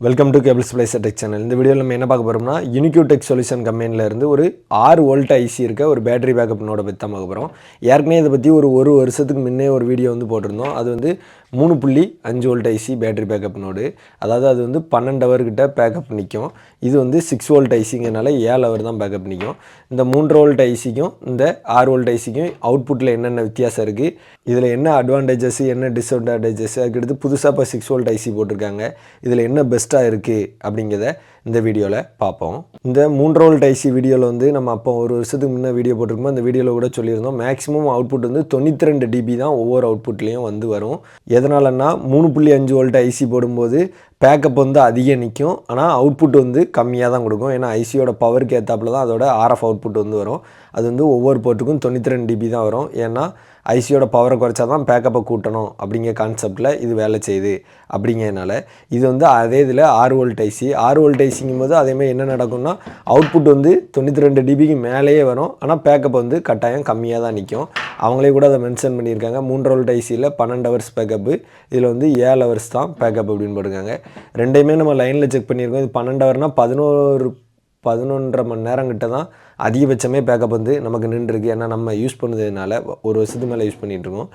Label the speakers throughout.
Speaker 1: Welcome to cables plus tech channel இந்த வீடியோவில் நம்ம என்ன பார்க்க போகிறோம்னா யூனிக்யூ டெக் சொல்யூஷன் கம்பெனிலேருந்து ஒரு ஆறு வோல்ட் ஐசி இருக்க ஒரு பேட்டரி பேக்கப் நோட பற்றி தான் பார்க்க போகிறோம் ஏற்கனவே இதை பற்றி ஒரு ஒரு வருஷத்துக்கு முன்னே ஒரு வீடியோ வந்து போட்டிருந்தோம். அது வந்து மூணு புள்ளி அஞ்சு volt IC battery backup node அதாவது அது வந்து பன்னெண்டு ஹவர்கிட்ட பேக்கப் நிற்கும் இது வந்து சிக்ஸ் வோல்ட் ஐசிங்கனால ஏழு ஹவர் தான் பேக்கப் நிற்கும் இந்த மூன்று வோல்ட் ஐசிக்கும் இந்த ஆறு வோல்ட் ஐசிக்கும் அவுட்புட்டில் என்னென்ன வித்தியாசம் இருக்குது இதில் என்ன அட்வான்டேஜஸ் என்ன டிஸ்அட்வான்டேஜஸ் அதுக்கடுத்து புதுசாக இப்போ சிக்ஸ் வோல்ட் ஐசி போட்டிருக்காங்க. இதில் என்ன பெஸ்ட்டாக இருக்குது அப்படிங்கிறத இந்த வீடியோவில் பார்ப்போம் இந்த மூன்று வோல்ட் ஐசி வீடியோவில் வந்து நம்ம அப்போ ஒரு வருஷத்துக்கு முன்னே வீடியோ போட்டிருக்கோம் அந்த வீடியோவில் கூட சொல்லியிருந்தோம். மேக்ஸிமம் அவுட்புட் வந்து தொண்ணூற்றி ரெண்டு டிபி தான் ஒவ்வொரு அவுட்புட்லேயும் வந்து வரும். எதனாலன்னா மூணு புள்ளி அஞ்சு வோல்ட் ஐசி போடும்போது பேக்கப் வந்து அதிகம் நிற்கும் ஆனால் அவுட்புட் வந்து கம்மியாக தான் கொடுக்கும். ஏன்னா ஐசியோட பவருக்கு ஏற்றாப்புல தான் அதோட ஆர்எஃப் அவுட்புட் வந்து வரும். அது வந்து ஒவ்வொரு போர்ட்டுக்கும் தொண்ணூற்றி ரெண்டு டிபி தான் வரும். ஏன்னா ஐசியோட பவரை குறைச்சா தான் பேக்கப்பை கூட்டணும் அப்படிங்கிற கான்செப்டில் இது வேலை செய்யுது. அப்படிங்கிறதுனால இது வந்து அதே இதில் ஆறு வோல்ட் ஐசி ஆறு வோல்ட் ஐசிங்கும் போது அதேமாதிரி என்ன நடக்கும்னா அவுட்புட் வந்து தொண்ணூற்றி ரெண்டு டிபிக்கு மேலேயே வரும். ஆனால் பேக்கப் வந்து கட்டாயம் கம்மியாக தான் நிற்கும் அவங்களே கூட அதை மென்ஷன் பண்ணியிருக்காங்க. மூன்று வோல்ட் ஐசியில் பன்னெண்டு ஹவர்ஸ் பேக்கப்பு இதில் வந்து ஏழு ஹவர்ஸ் தான் பேக்கப் அப்படின்னு போட்டிருக்காங்க. ரெண்டையுமே நம்ம லைனில் செக் பண்ணியிருக்கோம். இது பன்னெண்டு ஹவர்னால் பதினோரு பதினொன்றரை மணி நேரம் கிட்ட தான் அதிகபட்சமே பேக்கப் வந்து நமக்கு நின்றுருக்கு. ஏன்னா நம்ம யூஸ் பண்ணதுனால ஒரு வருஷத்துக்கு மேலே யூஸ் பண்ணிகிட்ருக்கோம்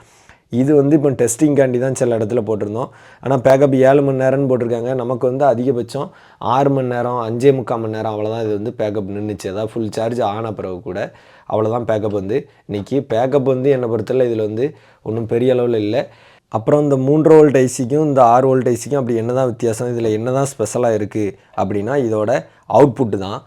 Speaker 1: இது வந்து இப்போ டெஸ்டிங்காண்டி தான் சில இடத்துல போட்டிருந்தோம். ஆனால் பேக்கப் ஏழு மணி நேரம்னு போட்டிருக்காங்க. நமக்கு வந்து அதிகபட்சம் ஆறு மணி நேரம் அஞ்சே முக்கால் மணி நேரம் அவ்வளோதான் இது வந்து பேக்கப் நின்றுச்சு அதாவது ஃபுல் சார்ஜ் ஆன பிறகு கூட அவ்வளோதான் பேக்கப் வந்து. இன்றைக்கி பேக்கப் வந்து என்னை பொறுத்தவரை இதில் வந்து ஒன்றும் பெரிய அளவில் இல்லை. அப்புறம் இந்த மூன்று வோல்ட் ஐசிக்கும் இந்த ஆறு வோல்ட் ஐசிக்கும் அப்படி என்ன தான் வித்தியாசம்? இதில் என்ன தான் ஸ்பெஷலாக இருக்குது அப்படின்னா இதோட அவுட்புட்டு தான்.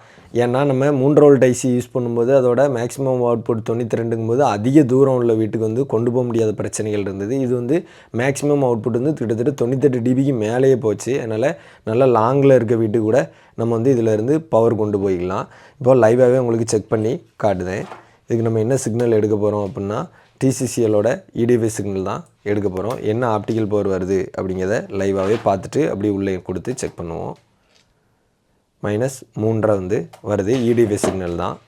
Speaker 1: ஏன்னா நம்ம மூன்று வோல்ட் ஐசி யூஸ் பண்ணும்போது அதோட மேக்ஸிமம் அவுட்புட் தொண்ணூற்றி ரெண்டுங்கும் போது அதிக தூரம் உள்ள வீட்டுக்கு வந்து கொண்டு போக முடியாத பிரச்சனைகள் இருந்தது. இது வந்து மேக்ஸிமம் அவுட்புட் வந்து கிட்டத்தட்ட தொண்ணூத்தெட்டு டிபிக்கு மேலேயே போச்சு. அதனால் நல்லா லாங்கில் இருக்க வீட்டுக்கு கூட நம்ம வந்து இதிலேருந்து பவர் கொண்டு போய்க்கலாம் இப்போ லைவாகவே உங்களுக்கு செக் பண்ணி காட்டுதேன். இதுக்கு நம்ம என்ன சிக்னல் எடுக்க போகிறோம் அப்படின்னா டிசிசிஎலோட இடிவி சிக்னல் தான் எடுக்க போகிறோம் என்ன ஆப்டிக்கல் பவர் வருது அப்படிங்கிறத லைவாகவே பார்த்துட்டு அப்படியே உள்ளே கொடுத்து செக் பண்ணுவோம். மைனஸ் மூன்றரை வந்து வருது. இடிவி சிக்னல் தான்.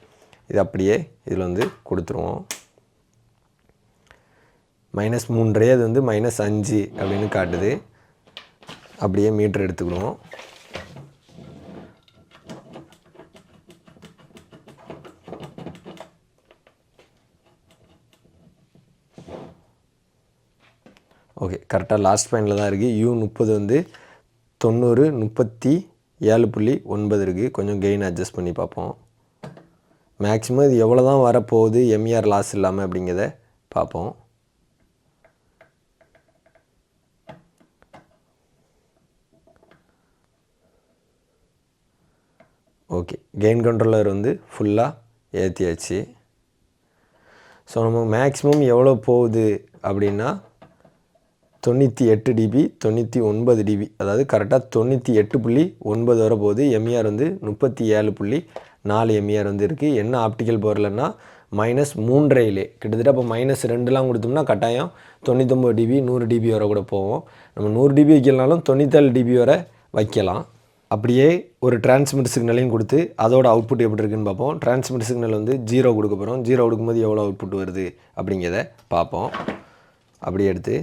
Speaker 1: இது அப்படியே இதில் வந்து கொடுத்துருவோம். மைனஸ் மூன்றே அது வந்து மைனஸ் அஞ்சு அப்படின்னு காட்டுது. அப்படியே மீட்டர் எடுத்துக்கிடுவோம். ஓகே கரெக்டாக லாஸ்ட் பாயிண்டில் தான் இருக்குது யூ முப்பது வந்து தொண்ணூறு முப்பத்தி ஏழு புள்ளி ஒன்பது இருக்குது கொஞ்சம் கெயின் அட்ஜஸ்ட் பண்ணி பார்ப்போம். மேக்ஸிமம் இது எவ்வளோ தான் வரப்போகுது எம்இஆர் லாஸ் இல்லாமல் அப்படிங்கிறத பார்ப்போம். ஓகே கெயின் கண்ட்ரோலர் வந்து ஃபுல்லாக ஏற்றியாச்சு ஸோ நம்ம மேக்ஸிமம் எவ்வளோ போகுது அப்படின்னா தொண்ணூற்றி எட்டு டிபி தொண்ணூற்றி ஒன்பது டிபி. அதாவது கரெக்டாக தொண்ணூற்றி எட்டு புள்ளி ஒன்பது வர போகுது எம்இஆர் வந்து முப்பத்தி ஏழு புள்ளி நாலு எம்இஆர் வந்து இருக்குது என்ன ஆப்டிக்கல் பவர்லன்னா மைனஸ் மூன்றையிலே கிட்டத்தட்ட இப்போ மைனஸ் ரெண்டுலாம் கொடுத்தோம்னா கட்டாயம் தொண்ணூத்தொம்பது டிபி நூறு டிபி வரை கூட போவோம் நம்ம நூறு டிபி வைக்கலனாலும் தொண்ணூத்தேழு டிபி வரை வைக்கலாம். அப்படியே ஒரு டிரான்ஸ்மிட் சிக்னலையும் கொடுத்து அதோட அவுட்புட் எப்படி இருக்குன்னு பார்ப்போம். டிரான்ஸ்மிட் சிக்னல் வந்து ஜீரோ கொடுக்க போகிறோம் ஜீரோ கொடுக்கும்போது எவ்வளோ அவுட்புட் வருது அப்படிங்கிறத பார்ப்போம். அப்படியே எடுத்து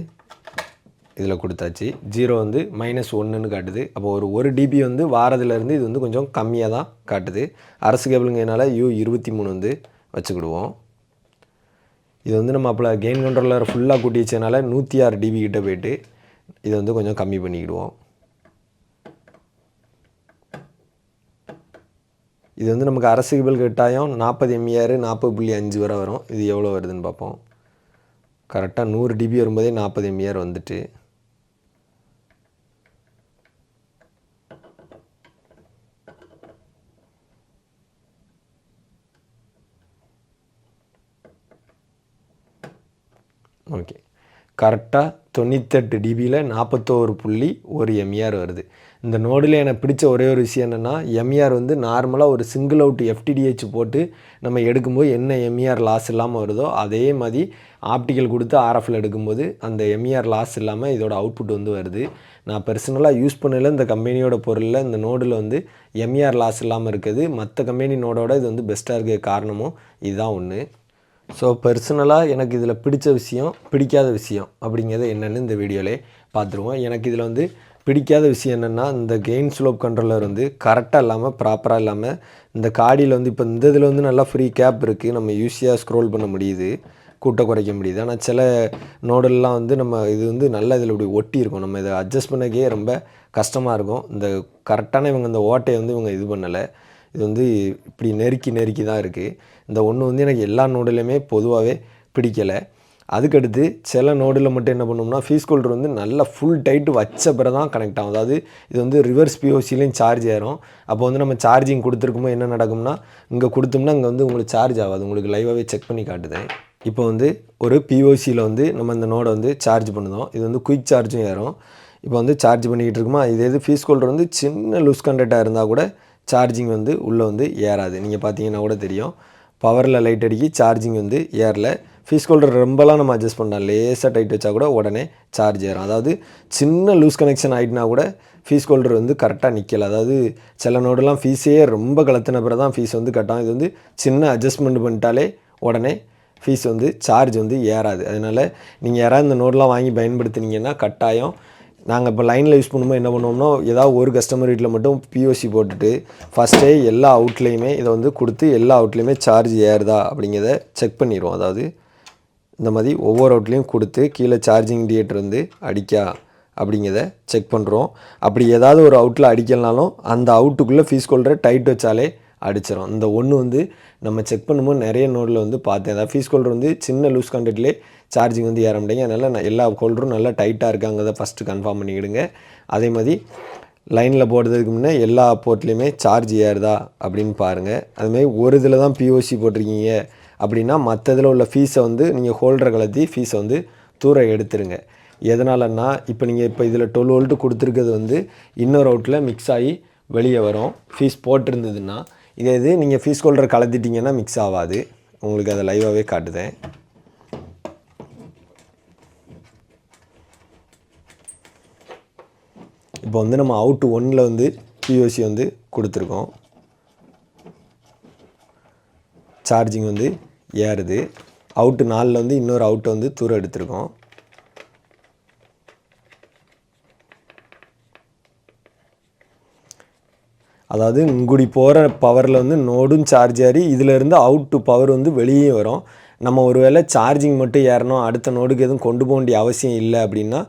Speaker 1: இதில் கொடுத்தாச்சு. ஜீரோ வந்து மைனஸ் ஒன்றுன்னு காட்டுது. அப்போ ஒரு ஒரு டிபி வந்து வாரதுலேருந்து இது வந்து கொஞ்சம் கம்மியாக தான் காட்டுது. அரசு கேபிளுங்கிறனால யூ இருபத்தி மூணு வந்து வச்சுக்கிடுவோம். இது வந்து நம்ம அப்போ கெயின் கண்ட்ரோலர் ஃபுல்லாக கூட்டி வச்சதுனால நூற்றி ஆறு டிபி கிட்டே போயிட்டு இதை வந்து கொஞ்சம் கம்மி பண்ணிக்கிடுவோம். இது வந்து நமக்கு அரசு கேபிள் கட்டாயம் நாற்பது எம்இஆர் நாற்பது புள்ளி அஞ்சு வரை வரும். இது எவ்வளோ வருதுன்னு பார்ப்போம். கரெக்டாக நூறு டிபி வரும்போதே நாற்பது எம்இஆர் வந்துட்டு. ஓகே கரெக்டாக தொண்ணூத்தெட்டு டிபியில் நாற்பத்தோரு புள்ளி ஒரு எம்இஆர் வருது. இந்த நோடில் எனக்கு பிடிச்ச ஒரே ஒரு விஷயம் என்னென்னா எம்இஆர் வந்து நார்மலாக ஒரு சிங்கிள் அவுட் எஃப்டிடிஹெச் போட்டு நம்ம எடுக்கும்போது என்ன எம்இஆர் லாஸ் இல்லாமல் வருதோ அதே மாதிரி ஆப்டிக்கல் கொடுத்து ஆர்எஃப்ல எடுக்கும்போது அந்த எம்இஆர் லாஸ் இல்லாமல் இதோட அவுட்புட் வந்து வருது. நான் பர்சனலாக யூஸ் பண்ணல இந்த கம்பெனியோட பொருளில் இந்த நோடில் வந்து எம்இஆர் லாஸ் இல்லாமல் இருக்குது. மற்ற கம்பெனி நோடோட இது வந்து பெஸ்ட்டாக இருக்க காரணமும் இதுதான் ஒன்று ஸோ பர்சனலாக எனக்கு இதில் பிடிச்ச விஷயம் பிடிக்காத விஷயம் அப்படிங்கிறது என்னென்னு இந்த வீடியோலே பார்த்துருவோம். எனக்கு இதில் வந்து பிடிக்காத விஷயம் என்னென்னா இந்த கெயின் ஸ்லோப் கண்ட்ரோலர் வந்து கரெக்டாக இல்லாமல் ப்ராப்பராக இல்லாமல் இந்த காடியில் வந்து இப்போ இந்த இதில் வந்து நல்லா ஃப்ரீ கேப் இருக்குது நம்ம ஈஸியாக ஸ்க்ரோல் பண்ண முடியுது. கூட்ட குறைக்க முடியுது. ஆனால் சில நோடெல்லாம் வந்து நம்ம இது வந்து நல்லா இதில் இப்படி ஒட்டி இருக்கும். நம்ம இதை அட்ஜஸ்ட் பண்ணக்கே ரொம்ப கஷ்டமாக இருக்கும். இந்த கரெக்டான இவங்க இந்த ஓட்டையை வந்து இவங்க இது பண்ணலை. இது வந்து இப்படி நெருக்கி நெருக்கி தான் இருக்குது இந்த ஒன்று வந்து எனக்கு எல்லா நோடுலையுமே பொதுவாகவே பிடிக்கலை. அதுக்கடுத்து சில நோடில் மட்டும் என்ன பண்ணோம்னா ஃபீஸ் ஹோல்டர் வந்து நல்லா ஃபுல் டைட்டு வச்ச பிறகு தான் கனெக்ட் ஆகும். அதாவது இது வந்து ரிவர்ஸ் பிஓசிலையும் சார்ஜ் ஏறும். அப்போ வந்து நம்ம சார்ஜிங் கொடுத்துருக்குமோ என்ன நடக்கும்னா இங்கே கொடுத்தோம்னா இங்கே வந்து உங்களுக்கு சார்ஜ் ஆகாது. உங்களுக்கு லைவாகவே செக் பண்ணி காட்டுதேன். இப்போ வந்து ஒரு பிஓசியில் வந்து நம்ம இந்த நோடை வந்து சார்ஜ் பண்ணுதோம். இது வந்து குயிக் சார்ஜும் ஏறும். இப்போ வந்து சார்ஜ் பண்ணிக்கிட்டு இருக்குமா? இதே இது ஃபீஸ் ஹோல்டர் வந்து சின்ன லூஸ் கண்டக்டாக இருந்தால் கூட சார்ஜிங் வந்து உள்ளே வந்து ஏறாது. நீங்கள் பார்த்தீங்கன்னா கூட தெரியும். பவரில் லைட் அடிக்கி சார்ஜிங் வந்து ஏறல ஃபீஸ் ஹோல்டர் ரொம்பலாம் நம்ம அட்ஜஸ்ட் பண்ணலாம் லேசாக டைட் வச்சா கூட உடனே சார்ஜ் ஏறும். அதாவது சின்ன லூஸ் கனெக்ஷன் ஆகிட்டுனா கூட ஃபீஸ் ஹோல்டர் வந்து கரெக்டாக நிற்கல அதாவது சில நோடெல்லாம் ஃபீஸே ரொம்ப கலத்தின பிறகு தான் ஃபீஸ் வந்து கட்டாகும் இது வந்து சின்ன அட்ஜஸ்ட்மெண்ட் பண்ணிட்டாலே உடனே ஃபீஸ் வந்து சார்ஜ் வந்து ஏறாது. அதனால் நீங்கள் யாராவது இந்த நோட்லாம் வாங்கி பயன்படுத்துனீங்கன்னா கட்டாயம் நாங்கள் இப்போ லைனில் யூஸ் பண்ணும்போது என்ன பண்ணுவோம்னா ஏதாவது ஒரு கஸ்டமர் வீட்டில் மட்டும் பிஓசி போட்டுட்டு ஃபஸ்ட்டே எல்லா அவுட்லேயுமே இதை வந்து கொடுத்து எல்லா அவுட்லேயுமே சார்ஜ் ஏறுதா அப்படிங்கிறத செக் பண்ணிடுவோம். அதாவது இந்த மாதிரி ஒவ்வொரு அவுட்லேயும் கொடுத்து கீழே சார்ஜிங் இண்டிகேட்டர் வந்து அடிக்கா அப்படிங்கிறத செக் பண்ணுறோம் அப்படி ஏதாவது ஒரு அவுட்டில் அடிக்கலனாலும் அந்த அவுட்டுக்குள்ளே ஃபீஸ் கோல்டரை டைட் வச்சாலே அடிச்சிடும் இந்த ஒன்று வந்து நம்ம செக் பண்ணும்போது நிறைய நோட்டில் வந்து பார்த்தேன். அதாவது ஃபீஸ் கோல்டர் வந்து சின்ன லூஸ் கண்டக்ட்லேயே சார்ஜிங் வந்து ஏற முடியுங்க அதனால் நான் எல்லா ஹோல்டரும் நல்லா டைட்டாக இருக்காங்கிறத ஃபஸ்ட்டு கன்ஃபார்ம் பண்ணிக்கிடுங்க. அதே மாதிரி லைனில் போடுறதுக்கு முன்னே எல்லா போர்ட்லேயுமே சார்ஜ் ஏறுதா அப்படின்னு பாருங்கள் அதுமாதிரி ஒரு இதில் தான் பிஓசி போட்டிருக்கீங்க அப்படின்னா மற்ற இதில் உள்ள ஃபீஸை வந்து நீங்கள் ஹோல்டரை கலத்தி ஃபீஸை வந்து தூர எடுத்துருங்க. எதனாலன்னா இப்போ நீங்கள் இப்போ இதில் டுவெல் வோல்ட்டு கொடுத்துருக்கிறது வந்து இன்னொரு அவுட்டில் மிக்ஸ் ஆகி வெளியே வரும். ஃபீஸ் போட்டிருந்ததுன்னா இதே இது நீங்கள் ஃபீஸ் ஹோல்டர் கலத்திட்டிங்கன்னா மிக்ஸ் ஆகாது. உங்களுக்கு அதை லைவாகவே காட்டுதேன். இப்போ வந்து நம்ம அவுட் ஒன்னில் வந்து பிஓசி வந்து கொடுத்துருக்கோம். சார்ஜிங் வந்து ஏறுது. அவுட்டு நாலில் வந்து இன்னொரு அவுட்டை வந்து தூரம் எடுத்திருக்கோம். அதாவது இங்குடி போகிற பவரில் வந்து நோடும் சார்ஜ் ஏறி இதிலேருந்து அவுட்டு பவர் வந்து வெளியே வரும். நம்ம ஒருவேளை சார்ஜிங் மட்டும் ஏறணும் அடுத்த நோடுக்கு எதுவும் கொண்டு போக வேண்டிய அவசியம் இல்லை அப்படின்னா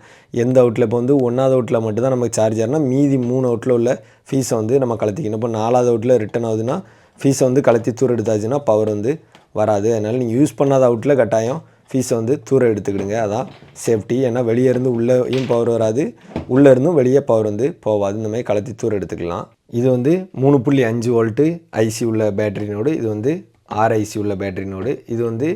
Speaker 1: எந்த அவுட்டில் இப்போ வந்து ஒன்றாவது அவுட்டில் மட்டும் தான் நமக்கு சார்ஜ் ஏறினா மீதி மூணு அவுட்டில் உள்ள ஃபீஸை வந்து நம்ம கலத்திக்கணும். இப்போ நாலாவது அவுட்டில் ரிட்டன் ஆகுதுன்னா ஃபீஸை வந்து கலத்தி தூர எடுத்தாச்சுன்னா பவர் வந்து வராது. அதனால் நீங்கள் யூஸ் பண்ணாத அவுட்டில் கட்டாயம் ஃபீஸை வந்து தூரம் எடுத்துக்கிடுங்க. அதான் சேஃப்டி ஏன்னா வெளியே இருந்து உள்ளேயும் பவர் வராது. உள்ளே இருந்தும் வெளியே பவர் வந்து போகாது. இந்த மாதிரி கலத்தி தூரம் எடுத்துக்கலாம். இது வந்து மூணு புள்ளி அஞ்சு வோல்ட்டு ஐசி உள்ள பேட்டரினோடு இது வந்து ஆர்ஐசி உள்ள பேட்டரி நோடு இது வந்து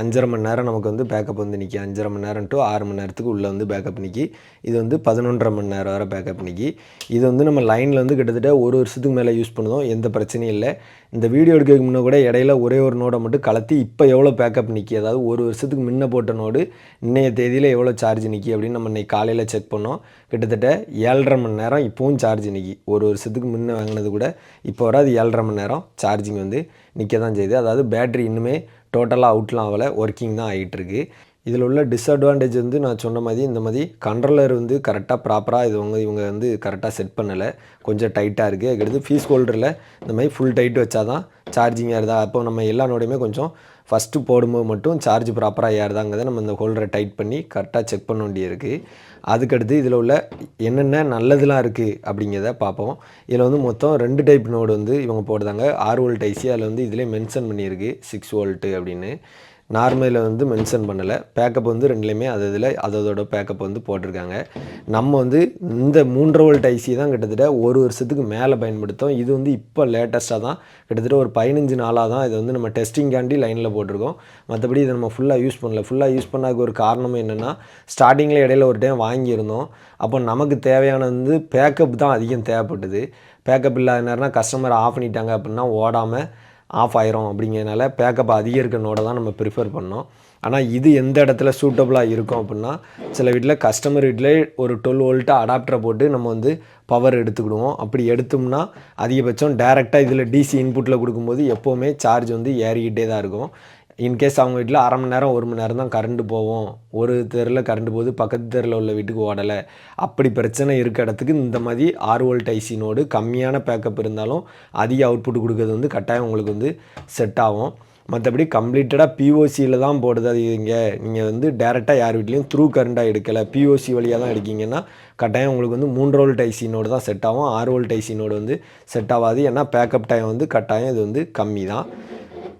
Speaker 1: அஞ்சரை மணி நேரம் நமக்கு வந்து பேக்கப் வந்து நிற்கி அஞ்சரை மணி நேரம் டு ஆறு மணி நேரத்துக்கு உள்ளே வந்து பேக்கப் நிற்கி இது வந்து பதினொன்றரை மணி நேரம் வரை பேக்கப் நிற்கி இது வந்து நம்ம லைனில் வந்து கிட்டத்தட்ட ஒரு வருஷத்துக்கு மேலே யூஸ் பண்ணுவோம் எந்த பிரச்சனையும் இல்லை. இந்த வீடியோ எடுக்கிறதுக்கு முன்னே கூட இடையில ஒரே ஒரு நோடை மட்டும் கலத்தி இப்போ எவ்வளோ பேக்கப் நிற்கி அதாவது ஒரு வருஷத்துக்கு முன்ன போட்ட நோடு இன்றைய தேதியில் எவ்வளோ சார்ஜ் நிற்கி அப்படின்னு நம்ம இன்றைக்கி காலையில் செக் பண்ணோம். கிட்டத்தட்ட ஏழரை மணி நேரம் இப்போவும் சார்ஜ் நிற்கி ஒரு வருஷத்துக்கு முன்னே வாங்கினது கூட இப்போ வர அது ஏழரை மணி நேரம் சார்ஜிங் வந்து. நிற்க தான் செய்யுது அதாவது பேட்ரி இன்னுமே டோட்டலாக அவுட்லாம் ஆகலை ஒர்க்கிங் தான் ஆகிட்டுருக்கு இதில் உள்ள டிஸ்அட்வான்டேஜ் வந்து நான் சொன்ன மாதிரி இந்த மாதிரி கண்ட்ரோலர் வந்து கரெக்டாக ப்ராப்பராக இது வந்து இவங்க வந்து கரெக்டாக செட் பண்ணலை. கொஞ்சம் டைட்டாக இருக்குது அதுக்கடுத்து ஃபீஸ் ஹோல்டரில் இந்த மாதிரி ஃபுல் டைட் வச்சா தான் சார்ஜிங் ஏறுதா? அப்போ நம்ம எல்லா நோடையுமே கொஞ்சம் ஃபஸ்ட்டு போடும்போது மட்டும் சார்ஜ் ப்ராப்பராக ஏறுதாங்கிறத நம்ம இந்த ஹோல்டரை டைட் பண்ணி கரெக்டாக செக் பண்ண வேண்டியிருக்கு. அதுக்கடுத்து இதில் உள்ள என்னென்ன நல்லதுலாம் இருக்குது அப்படிங்கிறத பார்ப்போம். இதில் வந்து மொத்தம் ரெண்டு டைப் நோடு வந்து இவங்க போடுறாங்க. ஆறு வோல்ட் ஐசி அதில் வந்து இதிலே மென்ஷன் பண்ணியிருக்கு. சிக்ஸ் வோல்ட்டு அப்படின்னு. நார்மலில் வந்து மென்ஷன் பண்ணலை. பேக்கப் வந்து ரெண்டுலேயுமே அது இதில் அதோட பேக்கப் வந்து போட்டிருக்காங்க. நம்ம வந்து இந்த மூன்று வோல்ட் ஐசி தான் கிட்டத்தட்ட ஒரு வருஷத்துக்கு மேலே பயன்படுத்தோம் இது வந்து இப்போ லேட்டஸ்ட்டாக தான். கிட்டத்தட்ட ஒரு பதினஞ்சு நாளாக தான் இது வந்து நம்ம டெஸ்டிங்காண்டி லைனில் போட்டிருக்கோம். மற்றபடி இதை நம்ம ஃபுல்லாக யூஸ் பண்ணல. ஃபுல்லாக யூஸ் பண்ணாதுக்கு ஒரு காரணம் என்னென்னா ஸ்டார்டிங்கில் இடையில ஒரு டைம் வாங்கியிருந்தோம். அப்போ நமக்கு தேவையான வந்து பேக்கப் தான் அதிகம் தேவைப்பட்டது. பேக்கப் இல்லாத நேரம்னா கஸ்டமர் ஆஃப் பண்ணிட்டாங்க அப்படின்னா ஓடாமல் ஆஃப் ஆயிரும் அப்படிங்கிறதுனால பேக்கப் அதிகரிக்கணோட தான் நம்ம ப்ரிஃபர் பண்ணோம். ஆனால் இது எந்த இடத்துல சூட்டபுளாக இருக்கும் அப்படின்னா சில வீட்டில் கஸ்டமர் வீட்டில் ஒரு டுவெல் வோல்ட்டு அடாப்டரை போட்டு நம்ம வந்து பவர் எடுத்துக்கிடுவோம். அப்படி எடுத்தோம்னா அதிகபட்சம் டேரெக்டாக இதில் டிசி இன்புட்டில் கொடுக்கும்போது எப்போவுமே சார்ஜ் வந்து ஏறிக்கிட்டே தான் இருக்கும். இன்கேஸ் அவங்க வீட்டில் அரை மணி நேரம் ஒரு மணி நேரம் தான் கரண்ட்டு போவோம் ஒரு தெருவில் கரண்ட்டு போகுது பக்கத்து தெருவில் உள்ள வீட்டுக்கு ஓடலை. அப்படி பிரச்சனை இருக்க இடத்துக்கு இந்த மாதிரி ஆறு வோல்ட் ஐசி நோடு கம்மியான பேக்கப் இருந்தாலும் அதிக அவுட்புட் கொடுக்கறது வந்து கட்டாயம் உங்களுக்கு வந்து செட் ஆகும். மற்றபடி கம்ப்ளீட்டடாக பிஓசியில் தான் போடுது. அது இங்கே நீங்கள் வந்து டேரெக்டாக யார் வீட்லேயும் த்ரூ கரண்ட்டாக எடுக்கலை. பிஓசி வழியாக தான் எடுக்கிங்கன்னா கட்டாயம் உங்களுக்கு வந்து மூன்று வோல்ட் ஐசி நோடு தான் செட் ஆகும். ஆறு வோல்ட் ஐசி நோடு வந்து செட் ஆகாது. ஏன்னா பேக்கப் டைம் வந்து கட்டாயம் இது வந்து கம்மி தான்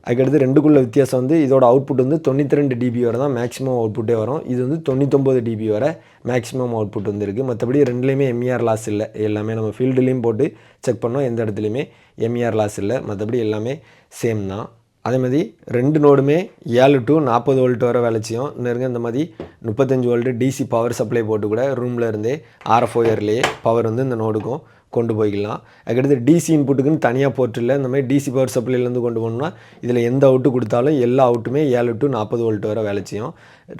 Speaker 1: அதுக்கடுத்து ரெண்டுக்குள்ள வித்தியாசம் வந்து இதோட அவுட்புட் வந்து தொண்ணூற்றி ரெண்டு டிபி வரை தான் மேக்ஸிமம் அவுட்புட்டே வரும். இது வந்து தொண்ணூத்தொம்பது டிபி வரை மேக்ஸிமம் அவுட்புட் வந்துருக்கு மற்றபடி ரெண்டுலேயுமே எம்இஆர் லாஸ் இல்லை. எல்லாமே நம்ம ஃபீல்டுலேயும் போட்டு செக் பண்ணோம். எந்த இடத்துலையுமே எம்இஆர் லாஸ் இல்லை. மற்றபடி எல்லாமே சேம் தான். அதே மாதிரி ரெண்டு நோடுமே ஏழு டு நாற்பது வோல்ட் வர வேலை நெருங்க இந்த மாதிரி முப்பத்தஞ்சு வோல்ட்டு டிசி பவர் சப்ளை போட்டு கூட ரூமில் இருந்தே ஆர்எஃப் ஒயர்லேயே பவர் வந்து இந்த நோடுக்கும் கொண்டு போய்க்கலாம். அதுக்கடுத்து டிசி இன்புட்டுக்குன்னு தனியாக போர்ட்டில் இந்த மாதிரி டிசி பவர் சப்ளைலேருந்து கொண்டு போகணும்னா இதில் எந்த அவுட்டு கொடுத்தாலும் எல்லா அவுட்டுமே ஏழு டு நாற்பது வோல்ட் வர வேலை செய்யும்.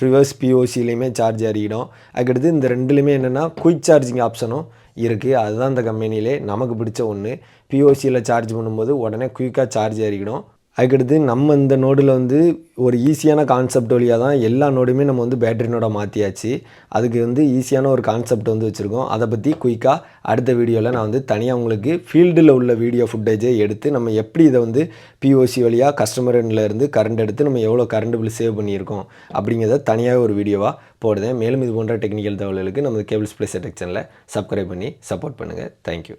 Speaker 1: ரிவர்ஸ் பிஓசிலையுமே சார்ஜ் ஏறிக்கிடும் அதுக்கடுத்து இந்த ரெண்டுலேயுமே என்னென்னா குயிக் சார்ஜிங் ஆப்ஷனும் இருக்குது அதுதான் இந்த கம்பெனிலே நமக்கு பிடிச்ச ஒன்று பிஓசியில் சார்ஜ் பண்ணும்போது உடனே குயிக்காக சார்ஜ் ஏறிக்கிடும். அதுக்கடுத்து நம்ம இந்த நோடில் வந்து ஒரு ஈஸியான கான்செப்ட் வழியாக தான் எல்லா நோடுமே நம்ம வந்து பேட்டரி நோடாக மாற்றியாச்சு அதுக்கு வந்து ஈஸியான ஒரு கான்செப்ட் வந்து வச்சுருக்கோம். அதை பற்றி குயிக்காக அடுத்த வீடியோவில் நான் வந்து தனியாக உங்களுக்கு ஃபீல்டில் உள்ள வீடியோ ஃபுட்டேஜை எடுத்து நம்ம எப்படி இதை வந்து பிஓசி வழியாக கஸ்டமர் இருந்து கரண்ட் எடுத்து நம்ம எவ்வளோ கரண்ட் பில் சேவ் பண்ணியிருக்கோம் அப்படிங்கிறத தனியாக ஒரு வீடியோவாக போடுதேன் மேலும் இது போன்ற டெக்னிக்கல் தகவல்களுக்கு நம்ம கேபிள்ஸ் ப்ளஸ் டெக் சேனலை சப்ஸ்கிரைப் பண்ணி சப்போர்ட் பண்ணுங்கள் தேங்க்யூ